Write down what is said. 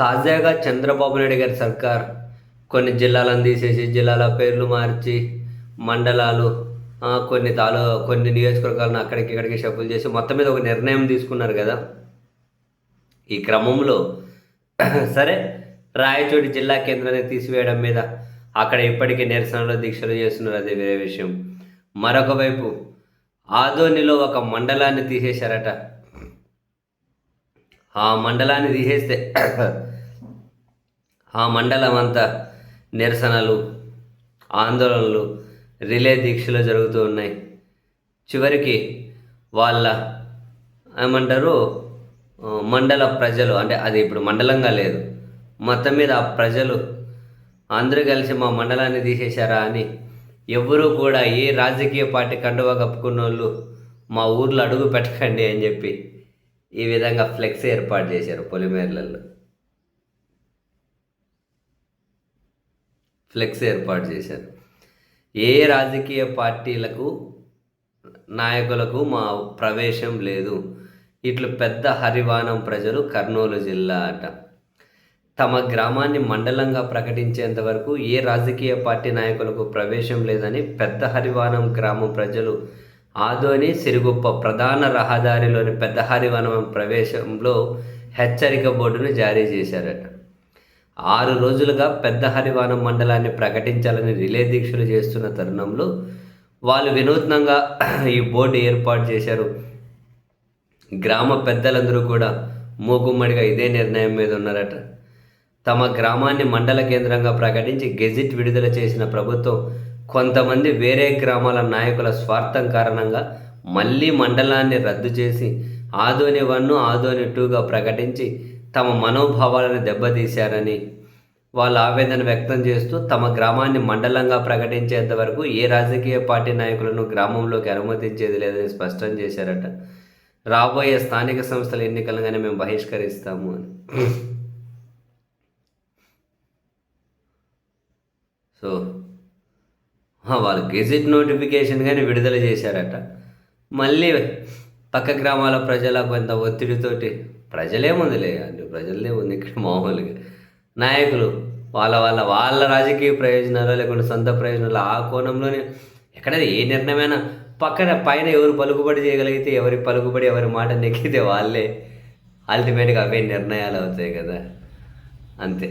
తాజాగా చంద్రబాబు నాయుడు గారి సర్కార్ కొన్ని జిల్లాలను తీసేసి జిల్లాల పేర్లు మార్చి మండలాలు కొన్ని తాలూ కొన్ని నియోజకవర్గాలను అక్కడికి ఇక్కడికి షఫుల్ చేసి మొత్తం మీద ఒక నిర్ణయం తీసుకున్నారు కదా. ఈ క్రమంలో సరే రాయచోటి జిల్లా కేంద్రాన్ని తీసివేయడం మీద అక్కడ ఇప్పటికీ నిరసనలు దీక్షలు చేస్తున్నారు. అది వేరే విషయం. మరొక వైపు ఆదోనిలో ఒక మండలాన్ని తీసేశారట. ఆ మండలాన్ని తీసేస్తే ఆ మండలం అంతా నిరసనలు ఆందోళనలు రిలే దీక్షలు జరుగుతూ ఉన్నాయి. చివరికి వాళ్ళ ఏమంటారు మండల ప్రజలు అంటే అది ఇప్పుడు మండలంగా లేదు మొత్తం మీద ఆ ప్రజలు అందరూ కలిసి మా మండలాన్ని తీసేశారా అని ఎవరూ కూడా ఏ రాజకీయ పార్టీ కండువా కప్పుకున్న వాళ్ళు మా ఊర్లో అడుగు పెట్టకండి అని చెప్పి ఈ విధంగా ఫ్లెక్స్ ఏర్పాటు చేశారు పొలిమేర్లలో. ఫ్లెక్స్ ఏర్పాటు చేశారు. ఏ రాజకీయ పార్టీలకు నాయకులకు మా ప్రవేశం లేదు. ఇట్లు పెద్ద హరివానం ప్రజలు కర్నూలు జిల్లా అట. తమ గ్రామాన్ని మండలంగా ప్రకటించేంత వరకు ఏ రాజకీయ పార్టీ నాయకులకు ప్రవేశం లేదని పెద్ద హరివానం గ్రామం ప్రజలు ఆదోని సిరిగుప్ప ప్రధాన రహదారిలోని పెద్ద హరివనం ప్రవేశంలో హెచ్చరిక బోర్డును జారీ చేశారట. ఆరు రోజులుగా పెద్ద హరివానం మండలాన్ని ప్రకటించాలని రిలే దీక్షలు చేస్తున్న తరుణంలో వాళ్ళు వినూత్నంగా ఈ బోర్డు ఏర్పాటు చేశారు. గ్రామ పెద్దలందరూ కూడా మూకుమ్మడిగా ఇదే నిర్ణయం మీద ఉన్నారట. తమ గ్రామాన్ని మండల కేంద్రంగా ప్రకటించి గెజిట్ విడుదల చేసిన ప్రభుత్వం కొంతమంది వేరే గ్రామాల నాయకుల స్వార్థం కారణంగా మళ్ళీ మండలాన్ని రద్దు చేసి ఆదోని వన్ను ఆదోని టూగా ప్రకటించి తమ మనోభావాలను దెబ్బతీశారని వాళ్ళ ఆవేదన వ్యక్తం చేస్తూ తమ గ్రామాన్ని మండలంగా ప్రకటించేంత వరకు ఏ రాజకీయ పార్టీ నాయకులను గ్రామంలోకి అనుమతించేది లేదని స్పష్టం చేశారట. రాబోయే స్థానిక సంస్థల ఎన్నికలుగానే మేము బహిష్కరిస్తాము అని. సో వాళ్ళు గెజిట్ నోటిఫికేషన్ కానీ విడుదల చేశారట. మళ్ళీ పక్క గ్రామాల ప్రజల కొంత ఒత్తిడితోటి ప్రజలేముందిలే అంటే ప్రజలే ఉంది ఇక్కడ మామూలుగా. నాయకులు వాళ్ళ వాళ్ళ వాళ్ళ రాజకీయ ప్రయోజనాలు లేకుంటే సొంత ప్రయోజనాలు ఆ కోణంలోనే ఎక్కడైనా ఏ నిర్ణయమైనా పక్కన పైన ఎవరు పలుకుబడి చేయగలిగితే ఎవరి పలుకుబడి ఎవరి మాట నెక్కితే వాళ్ళే. అల్టిమేట్గా అవే నిర్ణయాలు అవుతాయి కదా. అంతే.